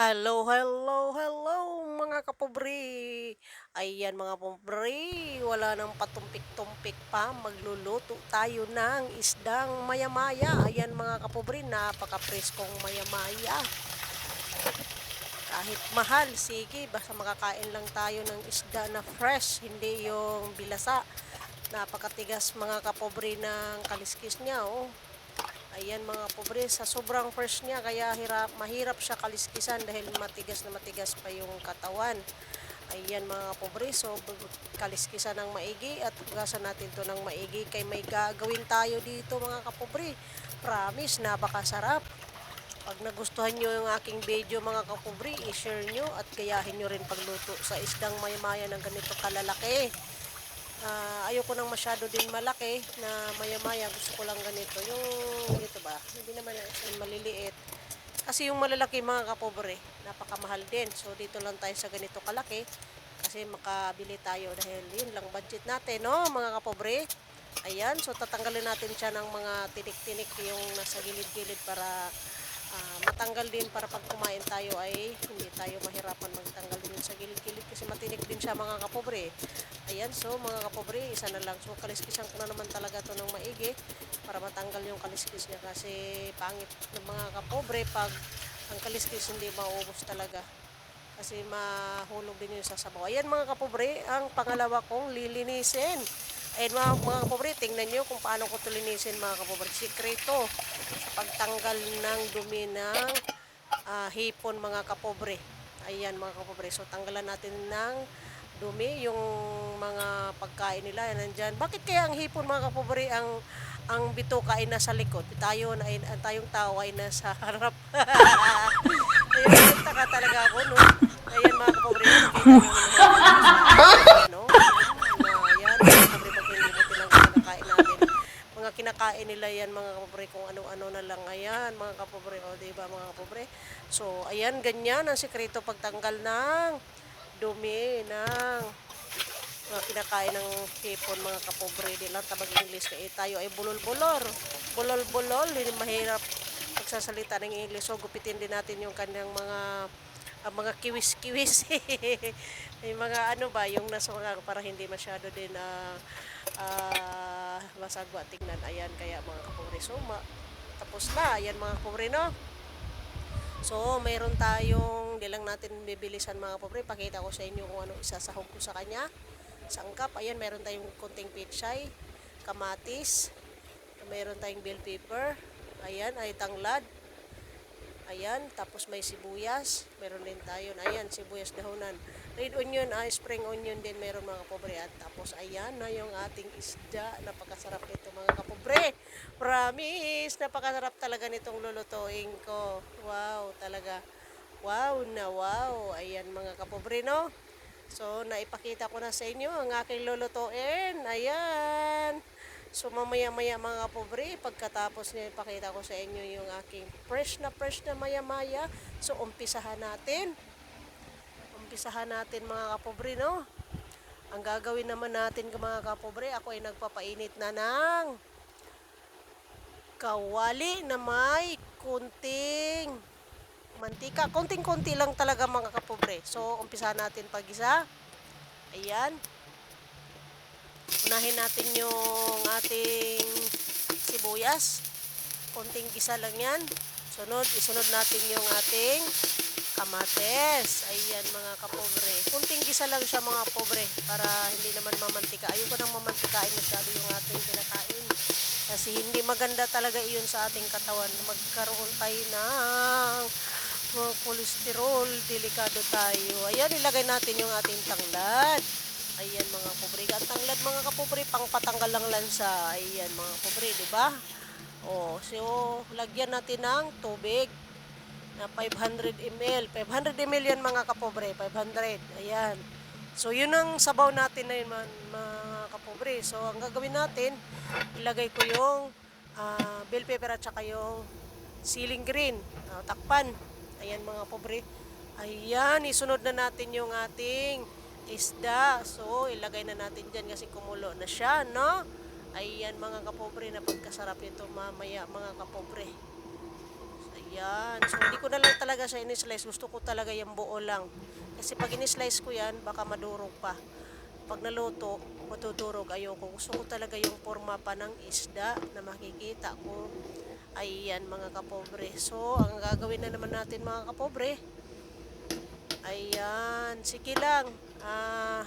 Hello, hello, hello mga kapobre. Ayan mga pobre, wala nang patumpik-tumpik pa. Magluluto tayo ng isdang maya-maya. Ayan mga kapobre, napaka-preskong maya-maya. Kahit mahal, sige, basta makakain lang tayo ng isda na fresh, hindi yung bilasa. Napakatigas mga kapobre ng kaliskis niya, oh. Ayan mga pobre, sa sobrang fresh niya kaya hirap, mahirap siya kaliskisan dahil matigas na matigas pa yung katawan. Ayan mga pobre, so kaliskisan ng maigi at hugasan natin to ng maigi kay may gagawin tayo dito mga kapobre. Promise, napakasarap. Pag nagustuhan nyo yung aking video mga kapobre, i-share nyo at gayahin nyo rin pagluto sa isdang maymaya ng ganito kalalaki. Ah, ayoko nang masyado din malaki na maya-maya gusto ko lang ganito. Yung ganito ba? Hindi naman yung maliliit. Kasi yung malalaki mga kapobre napakamahal din. So dito lang tayo sa ganito kalaki kasi makabili tayo dahil yun lang budget natin no mga kapobre? Ayan so tatanggalin natin siya ng mga tinik-tinik yung nasa gilid-gilid para ah, matanggal din para pag kumain tayo ay hindi tayo mahirapan magtanggal din sa gilid-gilid kasi matinik din siya mga kapobre Ayan, so mga kapobre, isa na lang. So kaliskisan ko na naman talaga to ng maigi para matanggal yung kaliskis niya kasi pangit ng mga kapobre pag ang kaliskis hindi maubos talaga. Kasi mahulog din yung sasabaw. Ayan mga kapobre, ang pangalawa kong lilinisin. Ayan mga, mga kapobre, tingnan nyo kung paano ko ito linisin mga kapobre. Sikreto sa pagtanggal ng dumi ng ah, hipon mga kapobre. Ayan mga kapobre, so tanggalan natin ng dumi yung mga pagkain nila yan nandyan. Bakit kaya ang hipon mga kapobre ang ang bituka ay nasa likod? Tayo na ay, tayong tao ay nasa harap. Ayun, nagtaka talaga ako, no? Ayan mga kapobre, nakita nyo naman no? Na, yan, mga kapobre, pag hindi mo tinanggal ang kinakain natin. Kinakain nila yan, mga kapobre, kung ano-ano na lang. Ayan, mga kapobre, o, diba, mga kapobre? So, ayan, ganyan ang sikreto pagtanggal ng dumi ng mga kinakain ng hipon mga kapobre di lang tabag English kaya tayo ay bulol-bulor bulol-bulol mahirap magsasalita ng English so gupitin din natin yung kanyang mga ang mga kiwis-kiwis yung mga ano ba yung nasa mga para hindi masyado din na uh, masagwa tingnan ayan kaya mga kapobre so ma, tapos na ayan mga kapobre no So, mayroon tayong, di lang natin bibilisan mga pobre, pakita ko sa inyo kung ano isasahog ko sa kanya. Sangkap, ayan, mayroon tayong kunting pichay, kamatis, mayroon tayong bell pepper, ayan, ay tanglad, ayan, tapos may sibuyas, meron din tayo, ayan, sibuyas dahonan. Red onion, ay spring onion din meron mga kapobre. At tapos ayan na yung ating isda. Napakasarap nito mga kapobre. Promise, napakasarap talaga nitong lulutuin ko. Wow, talaga. Wow na wow. Ayan mga kapobre, no? So, naipakita ko na sa inyo ang aking lulutuin. Ayan. So, mamaya-maya mga kapobre, pagkatapos niya ipakita ko sa inyo yung aking fresh na fresh na maya-maya. So, umpisahan natin umpisahan natin mga kapobre, no? Ang gagawin naman natin mga kapobre, ako ay nagpapainit na ng kawali na may kunting mantika. Kunting-kunti lang talaga mga kapobre. So, umpisahan natin pag-isa. Ayan. Unahin natin yung ating sibuyas. Kunting gisa lang yan. Sunod, isunod natin yung ating kamates. Ayan mga kapobre. Kunting gisa lang siya mga pobre para hindi naman mamantika. Ayoko nang mamantikain masyado yung ating kinakain. Kasi hindi maganda talaga iyon sa ating katawan. Magkaroon tayo ng mga kolesterol. Delikado tayo. Ayan, ilagay natin yung ating tanglad. Ayan mga pobre. Ang tanglad mga kapobre, pang patanggal lang lansa. Ayan mga pobre, di ba? Oh, so lagyan natin ng tubig na 500 ml. 500 ml yan mga kapobre, 500. Ayan. So yun ang sabaw natin na yun man, mga kapobre. So ang gagawin natin, ilagay ko yung uh, bell pepper at saka yung ceiling green. Uh, takpan. Ayan mga pobre. Ayan, isunod na natin yung ating isda. So ilagay na natin dyan kasi kumulo na siya, no? Ayan mga kapobre na pagkasarap ito mamaya mga kapobre. Ayan. So, hindi ko na lang talaga siya in-slice. Gusto ko talaga yung buo lang. Kasi pag in-slice ko yan, baka madurog pa. Pag naluto, matudurog. Ayoko. Gusto ko talaga yung forma pa ng isda na makikita ko. Ayan, mga kapobre. So, ang gagawin na naman natin, mga kapobre, ayan, sige lang. Ah,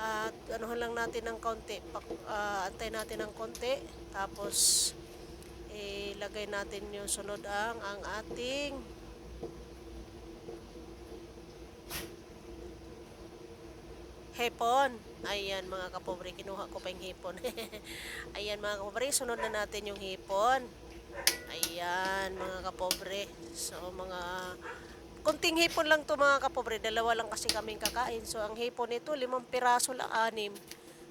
at ano lang natin ng konti. Pak, ah, antay natin ng konti. Tapos, ilagay natin yung sunod ang ang ating hepon. Ayan mga kapobre, kinuha ko pa yung hipon. Ayan mga kapobre, sunod na natin yung hipon. Ayan mga kapobre. So mga kunting hipon lang to mga kapobre, dalawa lang kasi kaming kakain. So ang hipon nito, limang piraso lang, anim.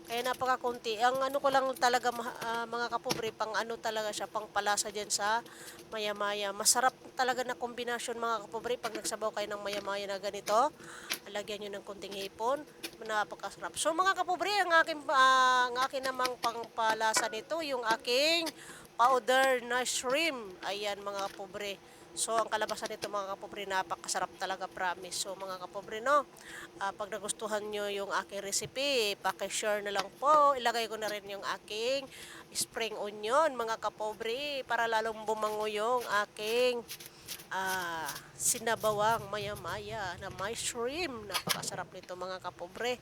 Kaya napakakunti. Ang ano ko lang talaga ah, mga kapobre, pang ano talaga siya, pang palasa dyan sa maya-maya. Masarap talaga na kombinasyon mga kapobre pag nagsabaw kayo ng maya-maya na ganito. Lagyan nyo ng kunting hipon. Napakasarap. So mga kapobre, ang aking, ah, ang aking namang pangpalasa nito, yung aking powder na shrimp. Ayan mga kapobre. So, ang kalabasan nito mga kapobre, napakasarap talaga, promise. So, mga kapobre, no, ah, pag nagustuhan nyo yung aking recipe, pakishare na lang po. Ilagay ko na rin yung aking spring onion, mga kapobre, para lalong bumango yung aking ah, sinabawang maya-maya na may shrimp. Napakasarap nito mga kapobre.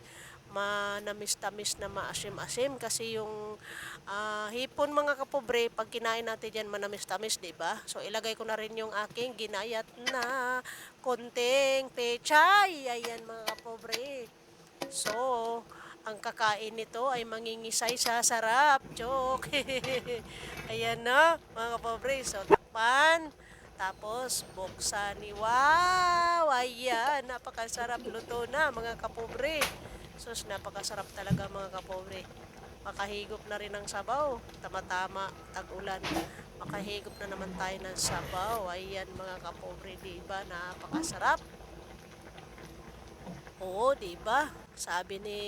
Manamis-tamis na maasim-asim kasi yung ah, hipon mga kapobre, pag kinain natin yan manamis-tamis, di ba? So ilagay ko na rin yung aking ginayat na konting pechay. Ayan mga kapobre. So, ang kakain nito ay mangingisay sa sarap. Joke. Ayan na, mga kapobre. So, takpan. Tapos, buksan ni Wow! Ayan, napakasarap luto na, mga kapobre. Sus, napakasarap talaga, mga kapobre. Makahigop na rin ng sabaw. Tama-tama, tag-ulan. Makahigop na naman tayo ng sabaw. Ayan, mga kapobre, di ba? Napakasarap. Oo, 'di ba? Sabi ni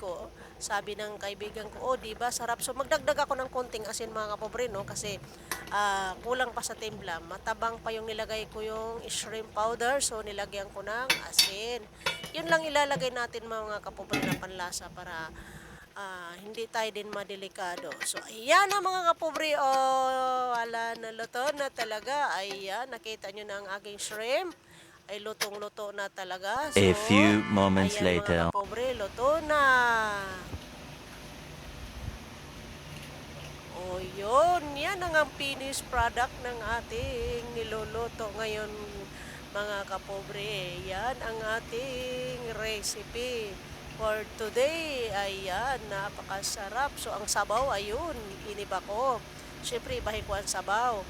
ko, sabi ng kaibigan ko, "Oh, 'di ba? Sarap." So magdagdag ako ng konting asin mga kapobre, no? Kasi ah, kulang pa sa timpla. Matabang pa yung nilagay ko yung shrimp powder, so nilagyan ko ng asin. 'Yun lang ilalagay natin mga kapobre na panlasa para ah, hindi tayo din madelikado. So, ayan na mga kapobre. Oh, wala na luto na talaga. Ayan, nakita nyo na ang aking shrimp ay lutong-luto na talaga. So, A few moments ayan, later. Mga kapobre, luto na. O yun, yan ang ang finished product ng ating niluluto ngayon mga kapobre. Yan ang ating recipe for today. Ayan, napakasarap. So ang sabaw, ayun, iniba ko. Siyempre, ang sabaw.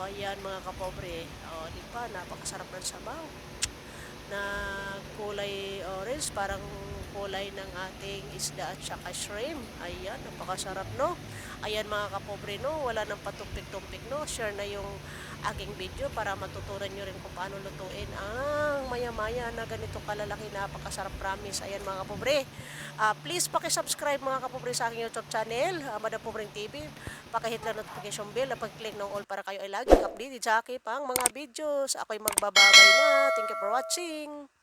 O yan mga kapobre. Di ba, napakasarap ng sabaw. Na kulay orange, parang kulay ng ating isda at saka shrimp. Ayan, napakasarap, no? Ayan mga kapobre, no? Wala nang patumpik-tumpik, no? Share na yung aking video para matutunan nyo rin kung paano lutuin ang maya-maya na ganito kalalaki, napakasarap promise. Ayan mga kapobre. Ah, please pakisubscribe mga kapobre sa aking YouTube channel, uh, Madam Pobreng TV. Pakihit na notification bell at pag-click ng all para kayo ay laging updated sa aking pang mga videos. Ako'y magbababay na. Thank you for watching.